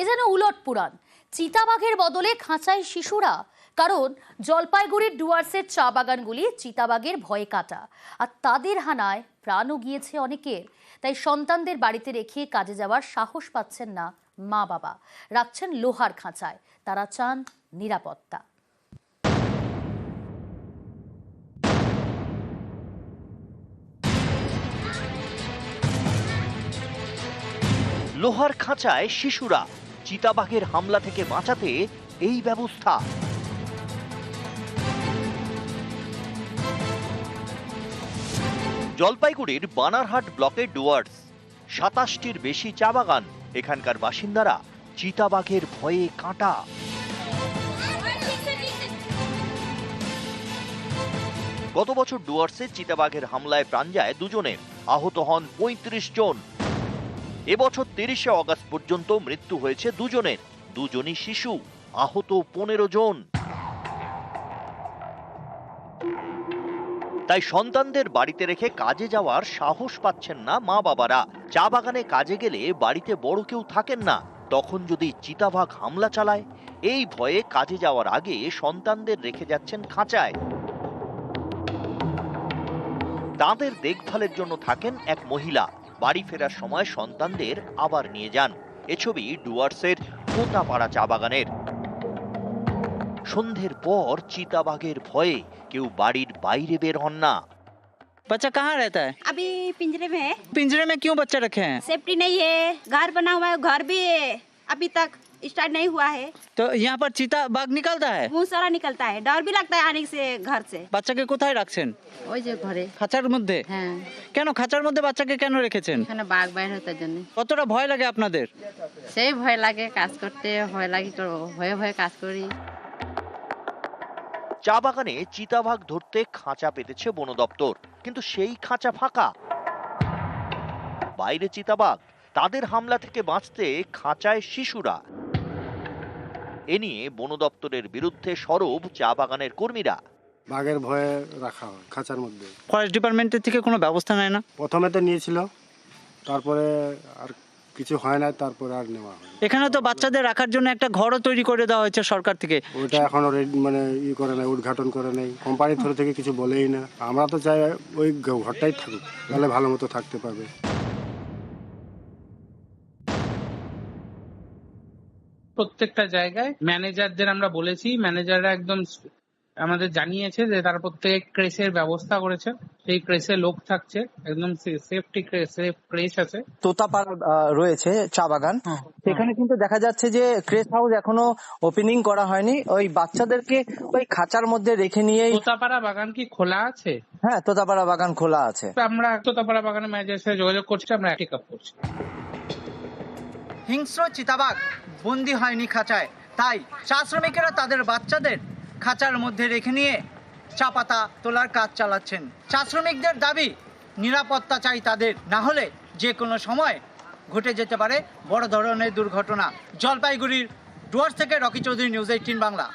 এ যেন উলট পুরাণ। চিতাবাঘের বদলে খাঁচায় শিশুরা, কারণ জলপাইগুড়ির ডুয়ার্সের চা বাগানগুলি চিতাবাঘের ভয়ে কাটা। আর তাদের হানায় প্রাণও গিয়েছে অনেকের। তাই সন্তানদের বাড়িতে রেখে কাজে যাওয়ার সাহস পাচ্ছেন না মা বাবা। রাখছেন লোহার খাঁচায়। তারা চান নিরাপত্তা। লোহার খাঁচায় শিশুরা চিতাবাঘের হামলা থেকে বাঁচাতে এই ব্যবস্থা। জলপাইগুড়ির বানারহাট ব্লকের ডুয়ার্স, সাতাশটির বেশি চা বাগান, এখানকার বাসিন্দারা চিতাবাঘের ভয়ে কাঁটা। গত বছর ডুয়ার্সে চিতাবাঘের হামলায় প্রাণ যায় দুজনের আহত হন পঁয়ত্রিশ জন। এবছর তিরিশে অগস্ট পর্যন্ত মৃত্যু হয়েছে দুজনের। দুজনই শিশু, আহত পনেরো জন। তাই সন্তানদের বাড়িতে রেখে কাজে যাওয়ার সাহস পাচ্ছেন না মা বাবারা চা বাগানে কাজে গেলে বাড়িতে বড় কেউ থাকেন না। তখন যদি চিতাভাগ হামলা চালায়, এই ভয়ে কাজে যাওয়ার আগে সন্তানদের রেখে যাচ্ছেন খাঁচায়। তাদের দেখভালের জন্য থাকেন এক মহিলা। বাড়ি ফেরার সময় সন্তানদের আবার নিয়ে যান এ ছবি ডুয়ার্সের কোটাপাড়া চা বাগানের সন্ধ্যের পর চিতাবাঘের ভয়ে কেউ বাড়ির বাইরে বের হন না बच्चा कहाँ रहता है अभी पिंजरे में है पिंजरे में क्यों बच्चा रखे हैं सेफ्टी नहीं है घर बना हुआ है घर भी अभी तक स्टार्ट नहीं हुआ है তো यहाँ पर चीता बाघ निकलता है मुंह सारा निकलता है डर भी लगता है आने से घर से বাচ্চাকে কোথায় রাখছেন ওই যে ঘরে খাঁচার মধ্যে হ্যাঁ কেন খাঁচার মধ্যে বাচ্চাকে কেন রেখেছেন এখানে বাঘ বাইর হতে জন্য কতটা ভয় লাগে আপনাদের সেই ভয় লাগে কাজ করতে ভয় লাগে তো ভয়ে ভয়ে কাজ করি চা বাগানে চিতাবাঘ ধরতে খাঁচা পেতেছে বন দপ্তর কিন্তু সেই খাঁচা ফাঁকা বাইরে চিতাবাঘ তাদের হামলা থেকে বাঁচতে খাঁচায় শিশুরা। এ নিয়ে বন দপ্তরের বিরুদ্ধে সরব চা বাগানের কর্মীরা। বাঘের ভয়ে রাখা হয় খাঁচার মধ্যে। ফরেস্ট ডিপার্টমেন্টের থেকে কোনো ব্যবস্থা নেয় না? প্রথমে তো নিয়েছিল তারপরে আর কিছু হয় না তারপরে আর নেওয়া হয় এখানে তো বাচ্চাদের রাখার জন্য একটা ঘরও তৈরি করে দেওয়া হয়েছে সরকার থেকে। ওইটা এখনও রেড- মানে ই করে নাই উদ্ঘাটন করে নেই। কোম্পানির থ্রু থেকে কিছু বলেই না। আমরা তো চাই ওই ঘরটাই থাকুক তাহলে ভালো মতো থাকতে পারবে। প্রত্যেকটা জায়গায় ম্যানেজারদের আমরা বলেছি ম্যানেজাররা একদম আমাদের জানিয়েছে যে তারা প্রত্যেক ক্রেসের ব্যবস্থা করেছে। সেই ক্রেসে লোক থাকছে একদম সেফটি সেফ ক্রেস আছে। তোতাপাড়া রয়েছে চা বাগান। সেখানে কিন্তু দেখা যাচ্ছে যে ক্রেস হাউস এখনও ওপেনিং করা হয়নি। ওই বাচ্চাদেরকে ওই খাঁচার মধ্যে রেখে নিয়েই তোতাপাড়া বাগান কি খোলা আছে? হ্যাঁ তোতাপাড়া বাগান খোলা আছে। আমরা তোতাপাড়া বাগানের ম্যানেজারের সাথে যোগাযোগ করছি আমরা টেক আপ করছি। হিংস্র চিতাবাঘ। বন্দি হয়নি খাঁচায়। তাই চা শ্রমিকেরা তাদের বাচ্চাদের খাঁচার মধ্যে রেখে নিয়ে চা পাতা তোলার কাজ চালাচ্ছেন। চা শ্রমিকদের দাবি, নিরাপত্তা চাই তাদের, না হলে যে কোনো সময় ঘটে যেতে পারে বড় ধরনের দুর্ঘটনা। জলপাইগুড়ির ডুয়ার্স থেকে রকি চৌধুরী নিউজ এইটিন বাংলা।